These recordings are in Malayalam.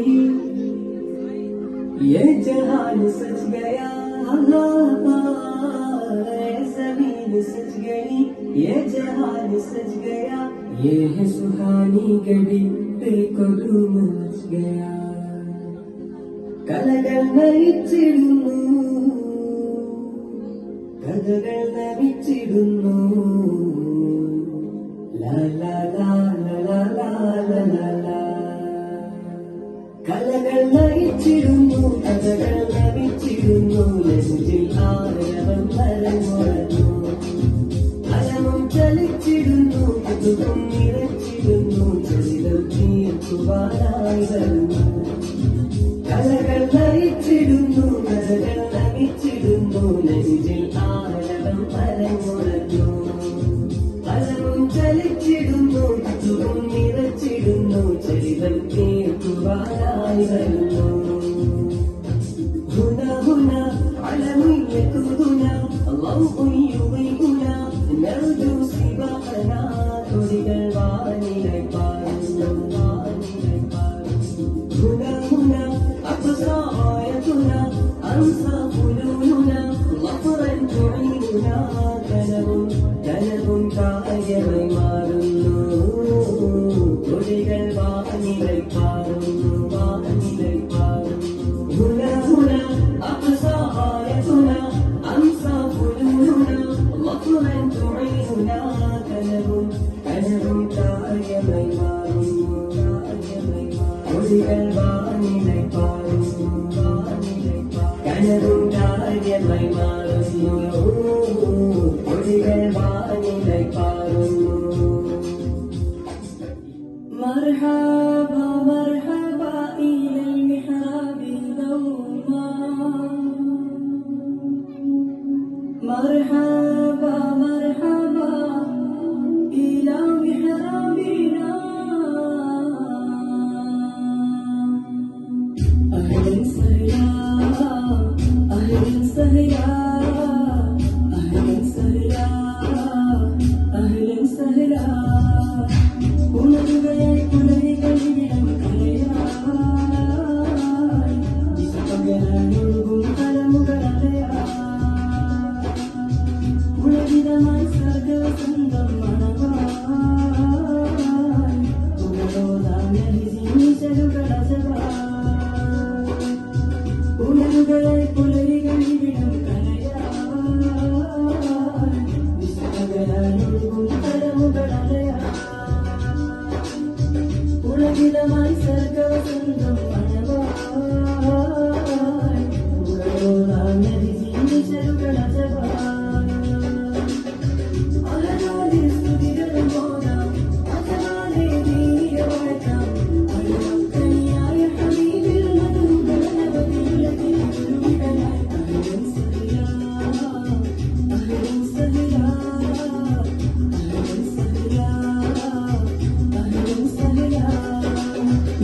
नहीं। ये जहान सच गया ज़मीन सच गई। ये जहान सच गया, ये है सुहानी घड़ी देखो धूम मच गया। कल कलगल चिड़ू ലയിച്ചിരുന്നു കഥകൾ ലഭിച്ചിരുന്നു നെഞ്ചിൽ ആരവൻ തലമുറന്നു അലമും ചലിച്ചിരുന്നു കതുകും നിറച്ചിരുന്നു ചലിതം തീർക്കുവാനായി കഥകൾ ലയിച്ചിരുന്നു കഥകൾ വാരായി വരുന്നു هنا هنا عالمية هنا الله يغيبنا نرجو سباقنا تريد الواني لكبار هنا هنا أقصى آيتنا أنسى حلولنا ظفرا تعيننا كلب كلب كأجر مارنا مرحبا.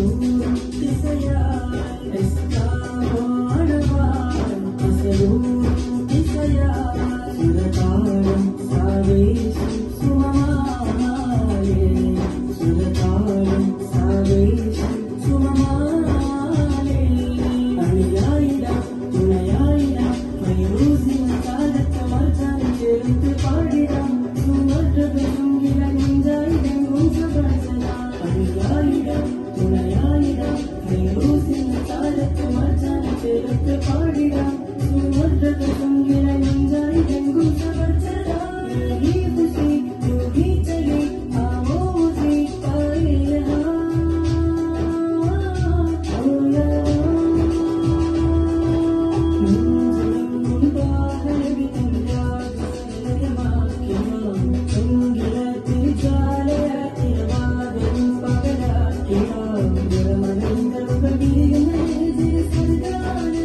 Senhor. నిరమణి నిరమణి నిరమణి నిరమణి